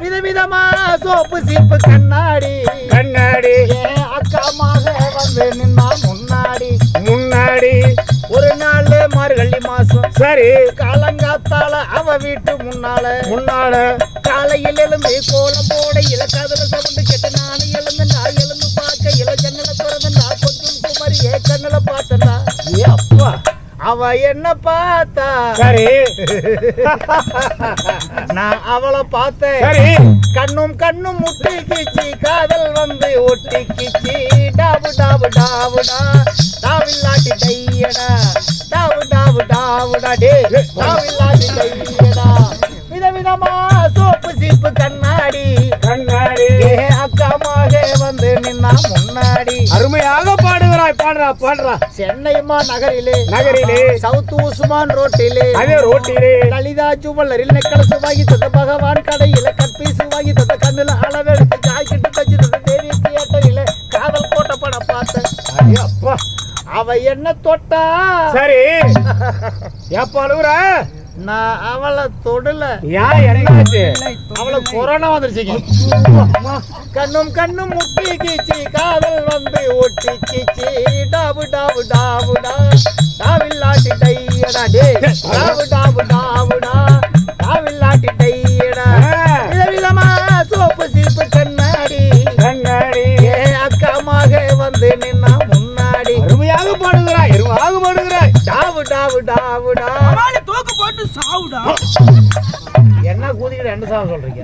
விதவிதமா சோப்பு சீப்பு கண்ணாடி. கண்ணாடி. அக்காமாக வந்து நின்னா முன்னாடி. முன்னாடி. ஒரு நாள் மார்கழி மாசம். சரி. காலங்காத்தால அவ வீட்டு முன்னால. முன்னால. காலையில் எழுந்து கோலம் போட இலக்காதல அவ என்ன பார்த்தா? சரி. நான் அவளை பார்த்தேன். சரி. கண்ணும் கண்ணும் முட்டிக்கிச்சு காதல் வந்து ஒட்டிக்கிச்சு. டாபு டாபு டாபுடா டாவில்லாட்டி டையடா டாபு டாபு டாபுடா டே. டாவில்லாட்டி டையடா விதவிதமா சோப்பு சீப்பு கண்ணாடி. கண்ணாடி. ஏ அக்காமாக வந்து நின்னா முன்னாடி. அருமையாக பாடுறா பாடுறா சென்னைமா நகரிலே நகரிலே. சவுத் உஸ்மான் ரோட்டிலே. அதே ரோட்டிலே. லலிதா ஜுவல்லரில் நெக்கலசு வாங்கி தந்த பகவான் கடையில கற்பீசு வாங்கி தந்த கண்ணுல அளவெடுத்து ஜாக்கெட்டு தச்சு தந்த தேவி தியேட்டரில காதல் போட்ட படம் பார்த்தேன். அப்பா. அவ என்ன தொட்டா? சரி. ஏப்பா அழுகுற நான் அவளை தொடல. ஏன் என்னாச்சு? அவளை கொரோனா வந்துருச்சுங்க கண்ணும் கண்ணும் முட்டி கீச்சி காதல் வந்து ஒட்டி கீச்சி. டாவில்லாட்டி டையடா டே டாபு டாபு டாபுடா டாவில்லாட்டி டையடா ஆ, விதவிதமா சோப்பு சீப்பு கண்ணாடி கண்ணாடி ஏ அக்காமாக வந்து நின்னா முன்னாடி. அருமையாக பாடுகிறாய் அருமையாக பாடுகிறாய். டாவு டாவு டாவுடா தூக்கு போட்டு சாவுடா. என்ன கூதிக்கிட்டு என்ன சார் சொல்றீங்க?